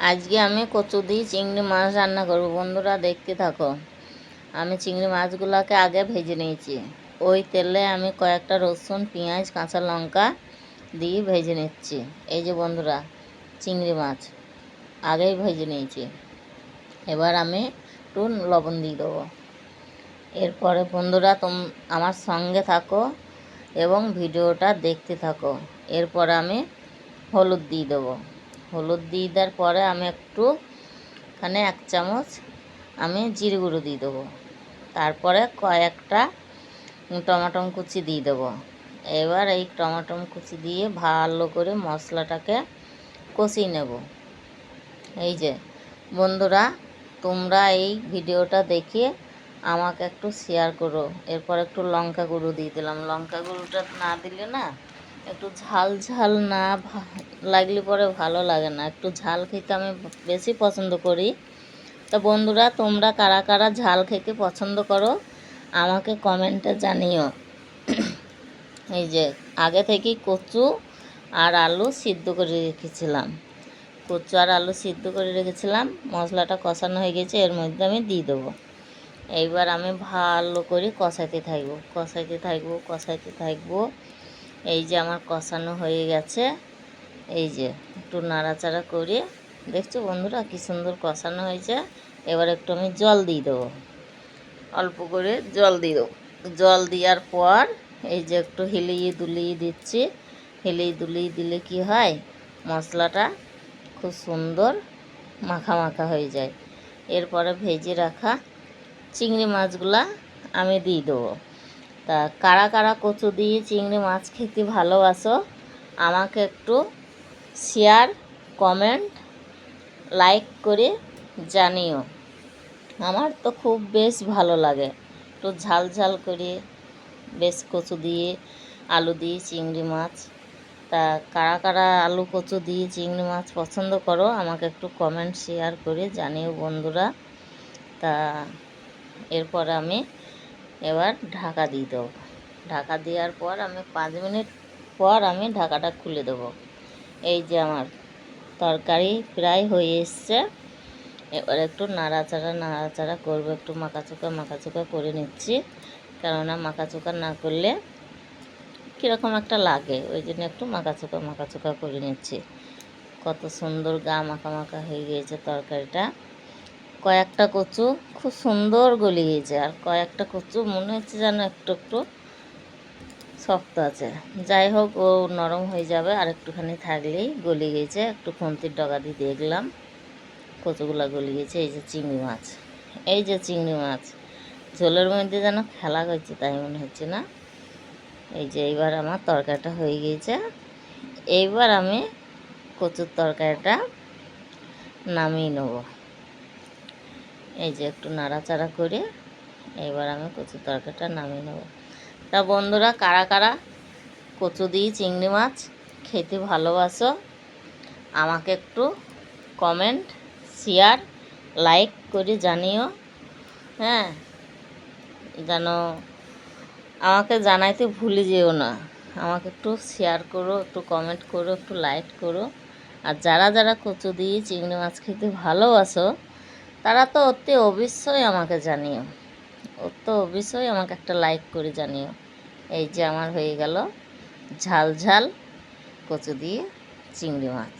আজকে আমি কচু দিয়ে চিংড়ি মাছ রান্না করব। বন্ধুরা, দেখতে থাকো। আমি চিংড়ি মাছগুলোকে আগে ভেজে নিয়েছি। ওই তেলে আমি কয়েকটা রসুন, পেঁয়াজ, কাঁচা লঙ্কা দিয়ে ভেজে নিচ্ছি। এই যে বন্ধুরা, চিংড়ি মাছ, আগেই ভেজে নিয়েছি। এবার আমি একটু লবণ দিয়ে দেবো। এরপরে বন্ধুরা, তোম, আমার সঙ্গে থাকো এবং ভিডিওটা দেখতে থাকো। এরপরে আমি হলুদ দিয়ে দেবো। হলুদ দিয়ে দেওয়ার পরে আমি একটু এখানে এক চামচ আমি জিরে গুঁড়ো দিয়ে দেবো। তারপরে কয়েকটা টমাটম কুচি দিয়ে দেবো। এবার এই টমাটম কুচি দিয়ে ভালো করে মশলাটাকে কষিয়ে নেব। এই যে, বন্ধুরা, তোমরা এই ভিডিওটা দেখে আমাকে একটু শেয়ার করো। এরপর একটু লঙ্কা গুঁড়ো দিয়ে দিলাম। লঙ্কা গুঁড়োটা না দিলে না একটু ঝাল ঝাল না লাগলে পরে ভালো লাগে না। একটু ঝাল খেতে আমি বেশি পছন্দ করি। তো বন্ধুরা, তোমরা কারা কারা ঝাল খেতে পছন্দ করো, আমাকে কমেন্টে জানিও। এই যে, আগে থেকেই কচু আর আলু সিদ্ধ করে রেখেছিলাম। কচু আর আলু সিদ্ধ করে রেখেছিলাম, মশলাটা কষানো হয়ে গেছে, এর মধ্যে আমি দিয়ে দেবো। এইবার আমি ভালো করে কষাইতে থাকব কষাইতে থাকব কষাইতে থাকব। এই যে আমার কষানো হয়ে গেছে। এই যে একটু নাড়াচাড়া করে। দেখছ বন্ধুরা কী সুন্দর কষানো হয়েছে। এবার একটু আমি জল দিয়ে দেবো। অল্প করে জল দিয়ে দেবো। জল দেওয়ার পর এই যে একটু হিলিয়ে দুলিয়ে দিচ্ছি। হিলিয়ে দুলিয়ে দিলে কি হয়? মশলাটা খুব সুন্দর মাখা মাখা হয়ে যায়। এরপরে ভেজে রাখা চিংড়ি মাছগুলা আমি দিয়ে দেবো। তা কারা কারা কচু দিয়ে চিংড়ি মাছ খেতে ভালোবাসো, আমাকে একটু শেয়ার কমেন্ট লাইক করে জানিও। আমার তো খুব বেশ ভালো লাগে। একটু ঝাল ঝাল করে বেশ কচু দিয়ে আলু দিয়ে চিংড়ি মাছ। তা কারা কারা আলু কচু দিয়ে চিংড়ি মাছ পছন্দ করো, আমাকে একটু কমেন্ট শেয়ার করে জানিও বন্ধুরা। তা এরপর আমি এবার ঢাকা দিয়ে দেবো। ঢাকা দেওয়ার পর আমি পাঁচ মিনিট পর আমি ঢাকাটা খুলে দেবো। এই যে আমার তরকারি প্রায় হয়ে এসছে। এবার একটু নাড়াচাড়া নাড়াচাড়া করব, একটু মাখাচোকা মাখাচোকা করে নিচ্ছি। কেননা মাখাচোকা না করলে কীরকম একটা লাগে, ওই জন্য একটু মাখাচোকা মাখাচোকা করে নিচ্ছি। কত সুন্দর গা মাখা মাখা হয়ে গিয়েছে তরকারিটা। কয়েকটা কচু খুব সুন্দর গলি গিয়েছে আর কয়েকটা কচু মনে হচ্ছে যেন একটু একটু শক্ত আছে। যাই হোক, ও নরম হয়ে যাবে, আর একটুখানি থাকলেই গলি গেছে। একটু খুন্তির ডগা দিয়ে দেখলাম, কচুগুলো গলি গেছে, এই যে চিংড়ি মাছ। এই যে চিংড়ি মাছ, ঝোলের মধ্যে যেন খেলা করছে, তাই মনে হচ্ছে না? এই যে এইবার আমার তরকারিটা হয়ে গিয়েছে এইবার আমি কচুর তরকারিটা নামিয়ে নেব। এই যে একটু নাড়াচাড়া করে এবার আমি কচুর তরকারিটা নামিয়ে নেব। তা বন্ধুরা, কারা কারা কচু দিয়ে চিংড়ি মাছ খেতে ভালোবাসো, আমাকে একটু কমেন্ট শেয়ার লাইক করে জানিও। হ্যাঁ যেন আমাকে জানাইতে ভুলে যেও না। আমাকে একটু শেয়ার করো, একটু কমেন্ট করো, একটু লাইক করো। আর যারা যারা কচু দিয়ে চিংড়ি মাছ খেতে ভালোবাসো তারা তো অতি অবশ্যই আমাকে জানিও। অত অবশ্যই আমাকে একটা লাইক করে জানিও। এই যে আমার হয়ে গেল ঝাল ঝাল কচু দিয়ে চিংড়ি মাছ।